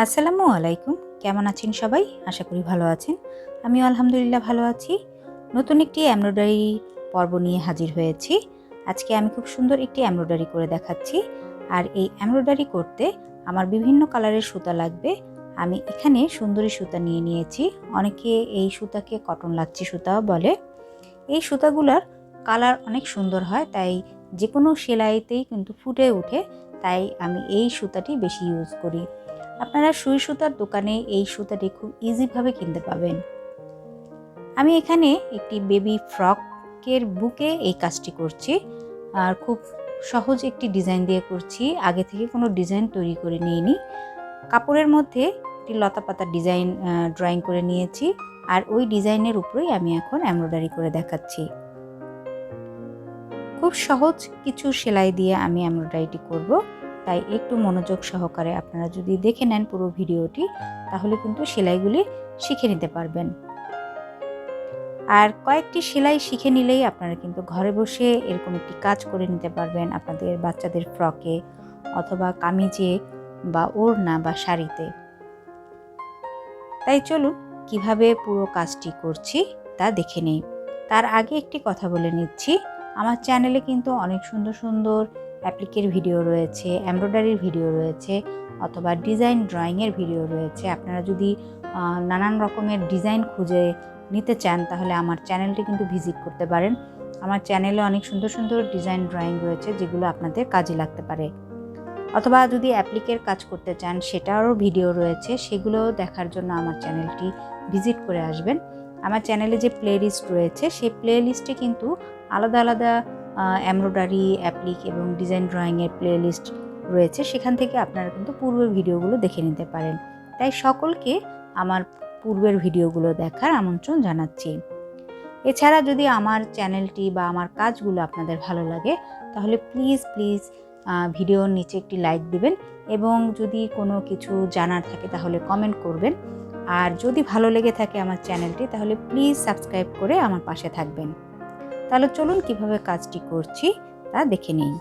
আসসালামু আলাইকুম। কেমন আছেন সবাই? আশা করি ভালো আছেন। আমি আলহামদুলিল্লাহ ভালো আছি। নতুন একটি এমব্রয়ডারি পর্ব নিয়ে হাজির হয়েছি। আজকে আমি খুব সুন্দর একটি এমব্রয়ডারি করে দেখাচ্ছি। আর এই এমব্রয়ডারি করতে আমার বিভিন্ন কালারের সুতা লাগবে। আমি এখানে সুন্দরী সুতা নিয়ে নিয়েছি। অনেকে এই সুতাকে কটন লাচ্ছি সুতাও বলে। এই সুতাগুলোর কালার অনেক সুন্দর হয়, তাই যে কোনো সেলাইতেই কিন্তু ফুটে ওঠে। তাই আমি এই সুতাটি বেশি ইউজ করি। আপনারা সুই সুতার দোকানে এই সুতাটি খুব ইজিভাবে কিনতে পাবেন। আমি এখানে একটি বেবি ফ্রকের বুকে এই কাজটি করছি। আর খুব সহজ একটি ডিজাইন দিয়ে করছি। আগে থেকে কোনো ডিজাইন তৈরি করে নিইনি। কাপড়ের মধ্যে একটি লতা পাতার ডিজাইন ড্রয়িং করে নিয়েছি। আর ওই ডিজাইনের উপরেই আমি এখন এমব্রয়ডারি করে দেখাচ্ছি। খুব সহজ কিছু সেলাই দিয়ে আমি এমব্রয়ডারিটি করব। তাই একটু মনোযোগ সহকারে আপনারা যদি দেখে নেন পুরো ভিডিওটি, তাহলে কিন্তু সেলাইগুলি শিখে নিতে পারবেন। আর কয়েকটি সেলাই শিখে নিলেই আপনারা কিন্তু ঘরে বসে এরকম একটি কাজ করে নিতে পারবেন আপনাদের বাচ্চাদের ফ্রকে অথবা কামিজে বা ওড়না বা শাড়িতে। তাই চলুন কীভাবে পুরো কাজটি করছি তা দেখে নেই। তার আগে একটি কথা বলে নিচ্ছি, আমার চ্যানেলে কিন্তু অনেক সুন্দর সুন্দর অ্যাপ্লিকের ভিডিও রয়েছে এমব্রয়ডারির ভিডিও রয়েছে, অথবা ডিজাইন ড্রয়িংয়ের ভিডিও রয়েছে। আপনারা যদি নানান রকমের ডিজাইন খুঁজে নিতে চান, তাহলে আমার চ্যানেলটি কিন্তু ভিজিট করতে পারেন। আমার চ্যানেলে অনেক সুন্দর সুন্দর ডিজাইন ড্রয়িং রয়েছে, যেগুলো আপনাদের কাজে লাগতে পারে। অথবা যদি অ্যাপ্লিকের কাজ করতে চান, সেটারও ভিডিও রয়েছে, সেগুলো দেখার জন্য আমার চ্যানেলটি ভিজিট করে আসবেন। আমার চ্যানেলে যে প্লে লিস্ট রয়েছে, সেই প্লে কিন্তু আলাদা আলাদা এমব্রয়ডারি অ্যাপ্লিক এবং ডিজাইন ড্রয়িংয়ের প্লে লিস্ট রয়েছে। সেখান থেকে আপনারা কিন্তু পূর্বের ভিডিওগুলো দেখে নিতে পারেন। তাই সকলকে আমার পূর্বের ভিডিওগুলো দেখার আমন্ত্রণ জানাচ্ছি। এছাড়া যদি আমার চ্যানেলটি বা আমার কাজগুলো আপনাদের ভালো লাগে, তাহলে প্লিজ প্লিজ ভিডিওর নিচে একটি লাইক দিবেন এবং যদি কোনো কিছু জানার থাকে তাহলে কমেন্ট করবেন। আর যদি ভালো লেগে থাকে আমার চ্যানেলটি, তাহলে প্লিজ সাবস্ক্রাইব করে আমার পাশে থাকবেন। তাহলে চলুন কীভাবে কাজটি করছি তা দেখে নিই।